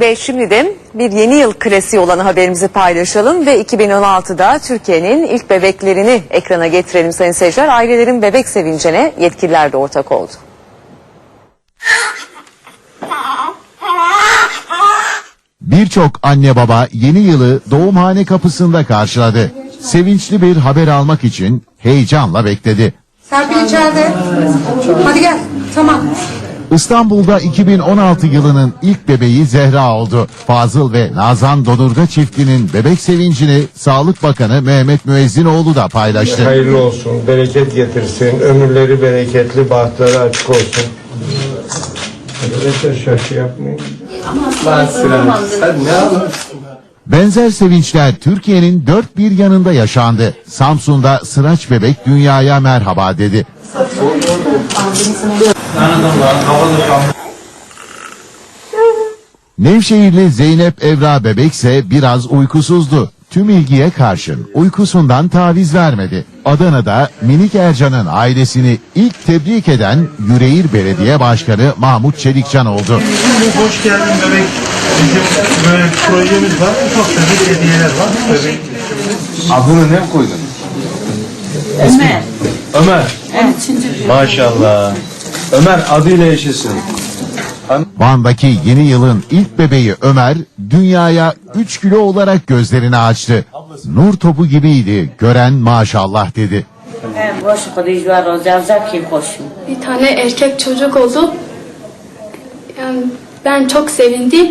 Ve şimdi de bir yeni yıl klasiği olan haberimizi paylaşalım ve 2016'da Türkiye'nin ilk bebeklerini ekrana getirelim sayın seyirciler. Ailelerin bebek sevincine yetkililer de ortak oldu. Birçok anne baba yeni yılı doğumhane kapısında karşıladı. Sevinçli bir haber almak için heyecanla bekledi. Serpil içeride. Hadi gel. Tamam. İstanbul'da 2016 yılının ilk bebeği Zehra oldu. Fazıl ve Nazan Donurga çiftinin bebek sevincini Sağlık Bakanı Mehmet Müezzinoğlu da paylaştı. Hayırlı olsun, bereket getirsin, ömürleri bereketli, bahtları açık olsun. Arkadaşlar şaşı yapmayın. Benzer sevinçler Türkiye'nin dört bir yanında yaşandı. Samsun'da Sıraç bebek dünyaya merhaba dedi. Nevşehirli Zeynep Evra bebekse biraz uykusuzdu. Tüm ilgiye karşın uykusundan taviz vermedi. Adana'da minik Ercan'ın ailesini ilk tebrik eden Yüreğir Belediye Başkanı Mahmut Çelikcan oldu. Hoş geldin bebek. Bizim böyle bir projemiz var. Çok tebrik hediyeler var. Tabii. Adını ne koydun? Ömer. Ömer. Maşallah. Ömer adıyla yaşasın. Van'daki yeni yılın ilk bebeği Ömer dünyaya 3 kilo olarak gözlerini açtı. Nur topu gibiydi gören maşallah dedi. Bir tane erkek çocuk oldu. Ben çok sevindim.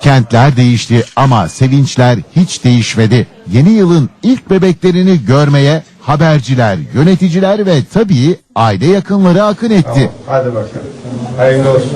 Kentler değişti ama sevinçler hiç değişmedi. Yeni yılın ilk bebeklerini görmeye haberciler, yöneticiler ve tabii aile yakınları akın etti. Hadi bakalım. Hayırlı olsun.